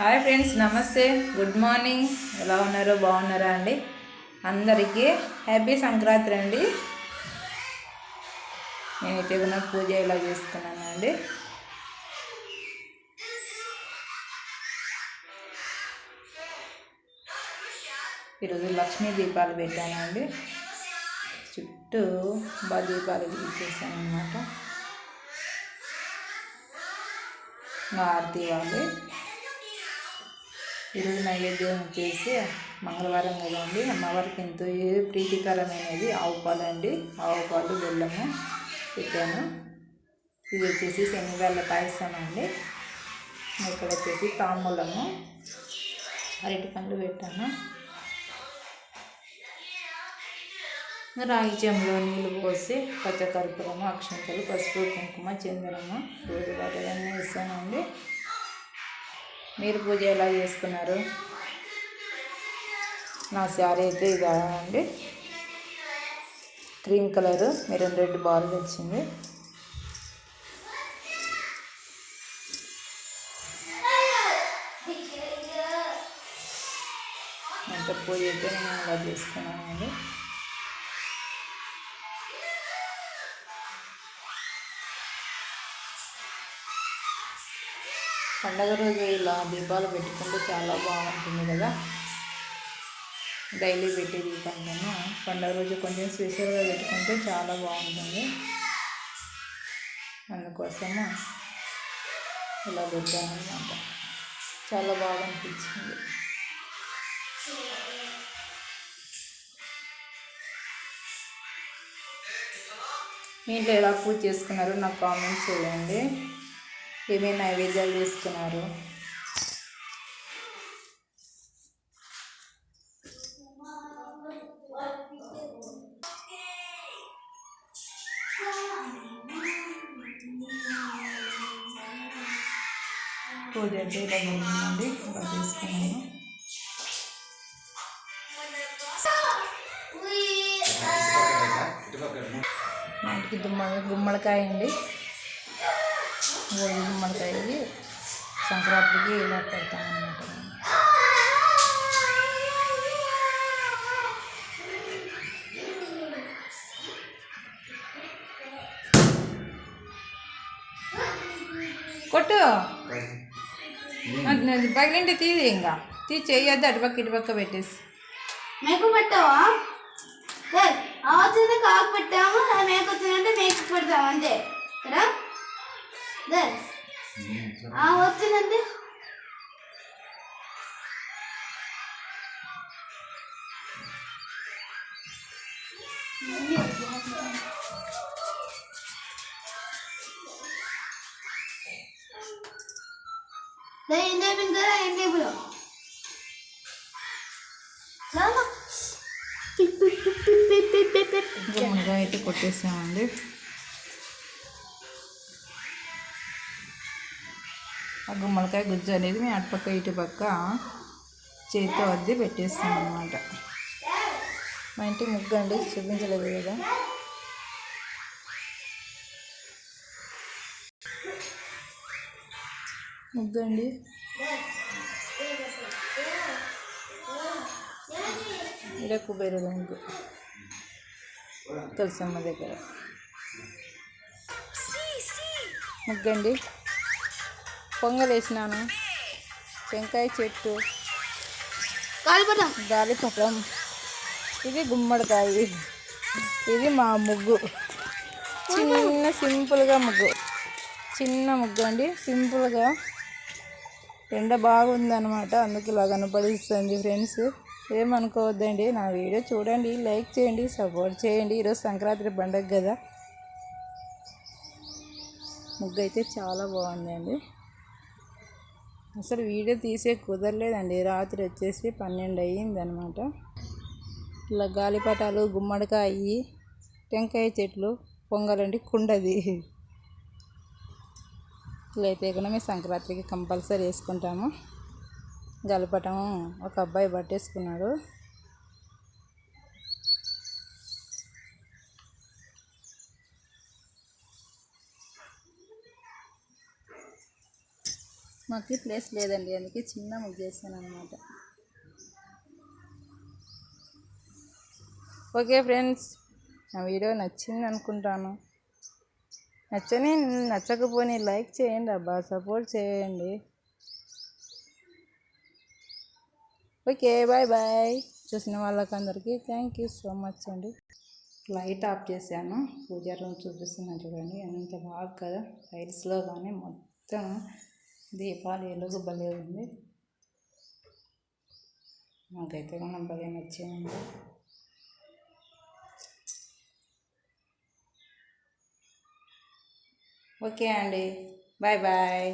Hi friends నమస్తే. Good morning. ఎలా ఉన్నారో బాగున్నారా అండి? అందరికీ హ్యాపీ సంక్రాంతి అండి. నేనైతే ఉన్న పూజ ఇలా చేసుకున్నాను అండి? ఈరోజు లక్ష్మీ దీపాలు పెట్టానండి చుట్టూ బాగా దీపాలు తీసేసాను అనమాట ఆర్తి వాళ్ళు ఈరోజు నైవేద్యం వచ్చేసి మంగళవారం కదండి అమ్మవారికి ఎంతో ప్రీతికరమైనది ఆవు పాలు అండి. ఆవు పాలు బెల్లము పెట్టాను ఇది వచ్చేసి శనివేళ్ళ పాయసం అండి. ఇక్కడ వచ్చేసి తాంబూలము. అరటి పండ్లు పెట్టాను రాగి చెంబులో నీళ్ళు పోసి పచ్చకర్పూరము అక్షంతలు పసుపు కుంకుమ చందనము రోజు వాటర్ అన్నీ ఇస్తానండి మీరు పూజ ఎలా చేసుకున్నారు? నా శారీ అయితే ఇది అండి. క్రీమ్ కలర్ మెరూన్ రెడ్ బాల్ వచ్చింది. పూజ అయితే నేను అలా చేసుకున్నానండి. పండగ రోజు ఇలా దీపాలు పెట్టుకుంటే చాలా బాగుంటుంది కదా. డైలీ పెట్టే దీపం కన్నా పండగ రోజు కొంచెం స్పెషల్గా పెట్టుకుంటే చాలా బాగుంటుంది. అందుకోసము ఇలా పెట్టాను అనమాట చాలా బాగా అనిపించింది మీ ఇంట్లో ఎలా పూజ చేసుకున్నారో నాకు కామెంట్ చేయండి. ఏమేమి నైవేద్యాలు చేసుకున్నారు పూజ అయితే ఇలా జరిగిందండి ఇలా చేసుకున్నాను మా ఇంటికి దుమ్మ గుమ్మడికాయ అండి. గోధుమ గుమ్మడికాయ ఇది సంక్రాంతికి ఇలా పెడతాం అన్నమాట కొట్టు పగిలింటి తీది ఇంకా. తీసి చేయొద్దు అటుపక్క ఇటుపక్క పెట్టేసి. మేకు పెట్టావా సార్ ఆ వచ్చింది కాకు పెట్టాము మేకు వచ్చిందంటే మేకు పెడతాము అంతే. కదా? సార్ ఆ వచ్చిందంటే ఏం చెప్పింది కదా ఏం చెప్పు చాలా పిప్ పిప్ పిప్ పిప్ పిప్ పిప్ పిప్. గుమ్మడికాయ అయితే కొట్టేసామండి ఆ గుమ్మడికాయ గుజ్జు అనేది మేము అటుపక్క ఇటుపక్క చేతితో అద్దె పెట్టేస్తాం అనమాట మా ఇంటి ముగ్గు అండి చూపించలేదు కదా. ముగ్గు అండి. ఇదే కుబేరుల ముగ్గు. తులసమ్మ దగ్గర. ముగ్గండి పొంగల్ వేసినాను టెంకాయ చెట్టు గాలిపటం. ఇది గుమ్మడికాయ. ఇది మా ముగ్గు. చిన్న సింపుల్గా ముగ్గు. చిన్న ముగ్గు అండి. సింపుల్గా ఎండ బాగుందన్నమాట. అందుకు ఇలా కనపడిస్తుంది ఫ్రెండ్స్. ఏమనుకోవద్దండి. నా వీడియో చూడండి లైక్ చేయండి సపోర్ట్ చేయండి. ఈరోజు సంక్రాంతి పండగ కదా. ముగ్గు అయితే చాలా బాగుందండి. అసలు వీడియో తీసే కుదరలేదండి. రాత్రి వచ్చేసి పన్నెండు అయ్యింది అనమాట ఇలా గాలిపటాలు గుమ్మడికాయ టెంకాయ చెట్లు పొంగలండి కుండది. ఇలా అయితే కూడా మేము సంక్రాంతికి కంపల్సరీ వేసుకుంటాము. గాలిపటం ఒక అబ్బాయి పట్టేసుకున్నాడు. మాకు ప్లేస్ లేదండి అందుకే చిన్న ముగ్గు చేశాను అనమాట ఓకే ఫ్రెండ్స్ నా వీడియో నచ్చింది అనుకుంటాను. నచ్చని నచ్చకపోని లైక్ చేయండి అబ్బా సపోర్ట్ చేయండి. Okay bye bye. చూసిన వాళ్ళకందరికీ థ్యాంక్ యూ సో మచ్ అండి. లైట్ ఆఫ్ చేశాను పూజా రూమ్ చూపిస్తున్నాను చూడండి ఎంత బాగా కదా. లైట్స్లో కానీ మొత్తం దీపాలు ఎలుగు భలే ఉంది నాకైతే మనం భలే నచ్చింది ఓకే అండి. Bye bye.